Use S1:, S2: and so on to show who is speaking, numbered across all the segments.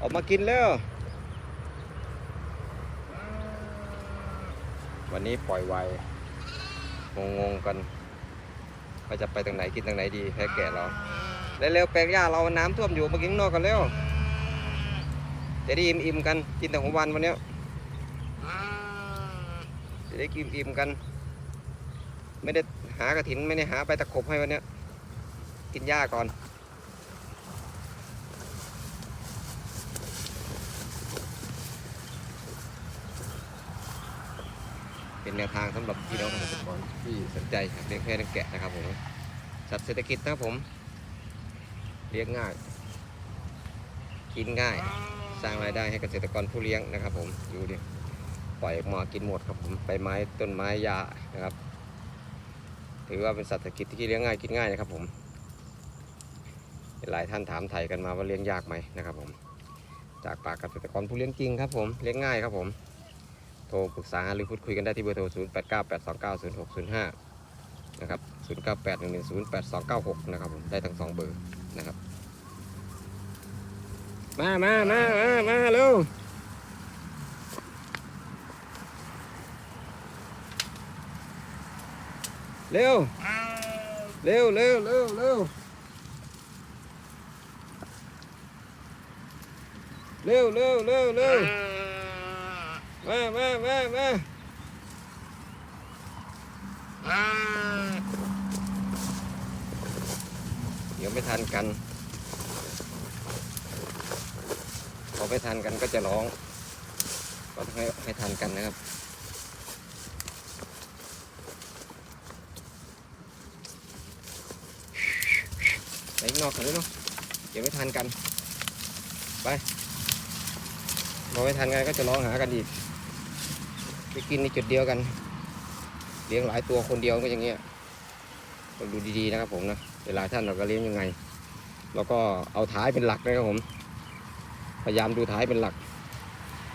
S1: ออกมากินแล้ว วันนี้ปล่อยไวงงๆกันว่าจะไปทางไหนกินทางไหนดีแพ้แกะเราเร็วๆแปลงหญ้าเราน้ำท่วมอยู่มากินข้างนอกกันเร็วจะได้อิ่มๆกันกินแต่ของวันวันนี้จะได้กินอิ่มกัน ไม่ได้หากระถินไม่ได้หาใบตะขบให้วันนี้กินหญ้าก่อน เป็นแนวทางสำหรับพี่น้องเกษตรกรที่สนใจเลี้ยงแพะเลี้ยงแกะนะครับผมสัตว์เศรษฐกิจนะครับผมเลี้ยงง่าย กินง่าย สร้างรายได้ให้เกษตรกรผู้เลี้ยงนะครับ ผมดูดิปล่อยออกมากินหมดครับผมใบไม้ต้นไม้หญ้านะครับ ถือว่าเป็นสัตว์เศรษฐกิจที่เลี้ยงง่ายกินง่ายนะครับ ผมหลายท่านถามไถ่กันมาว่าเลี้ยงยากไหมนะครับ ผม จากปากเกษตรกรผู้เลี้ยงจริงครับ ผมเลี้ยงง่ายครับผม โทรปรึกษาหรือพูดคุยกันได้ที่เบอร์โทร 0 8 9 8 2 9 0 6 0 5 นะครับ 0 9 8 1 1 0 8 2 9 6 นะครับผมได้ทั้งสองเบอร์นะครับ มามามามามาเร็วเร็ว เร็วเร็วเร็วเร็วเร็วเร็วเร็วเร็ว มามามามาเดี๋ยวไม่ทันกัน พอไม่ทันกันก็จะร้อง ก็ต้องให้ให้ทันกันนะครับไปข้างนอกกันด้วยเนาะเดี๋ยวไม่ทันกัน ไป พอไม่ทันกันก็จะร้องหากันอีก ไปกินในจุดเดียวกัน เลี้ยงหลายตัวคนเดียวก็อย่างเงี้ยต้องดูดีๆนะครับผมนะเวลาท่านเราก็เลี้ยงยังไง แล้วก็เอาท้ายเป็นหลักนะครับผม พยายามดูท้ายเป็นหลัก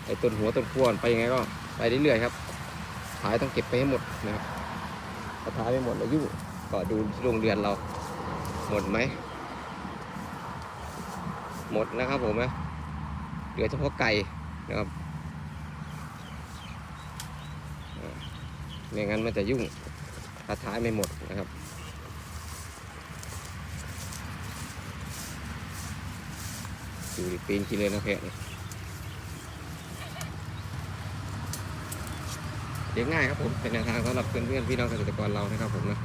S1: ไอ้ต้นหัวต้นขั้วไปยังไงก็ไปเรื่อยๆครับท้ายต้องเก็บไปให้หมดนะครับถ้าท้ายไม่หมดแล้วยุ่ก็ดูโรงเรือนเราหมดไหมหมดนะครับผมนะเหลือเฉพาะไก่นะครับอ่า ไม่งั้นมันจะยุ่งถ้าท้ายไม่หมดนะครับดูดิปีนกินเลยนะแพะเนี่ยเลี้ยงง่ายครับผม เป็นแนวทางสำหรับเพื่อนๆพี่น้องเกษตรกรเรานะครับผมนะ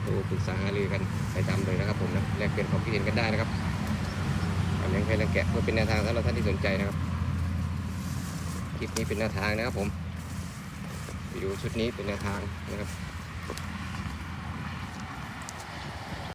S1: โทรปรึกษาหารือกันไปตามเลยนะครับผมนะแลกเปลี่ยนความคิดเห็นกันได้นะครับการเลี้ยงแพะเลี้ยงแกะเพื่อเป็นแนวทางสำหรับท่านที่สนใจนะครับ คลิปนี้เป็นแนวทางนะครับผม วิดีโอชุดนี้เป็นแนวทางนะครับ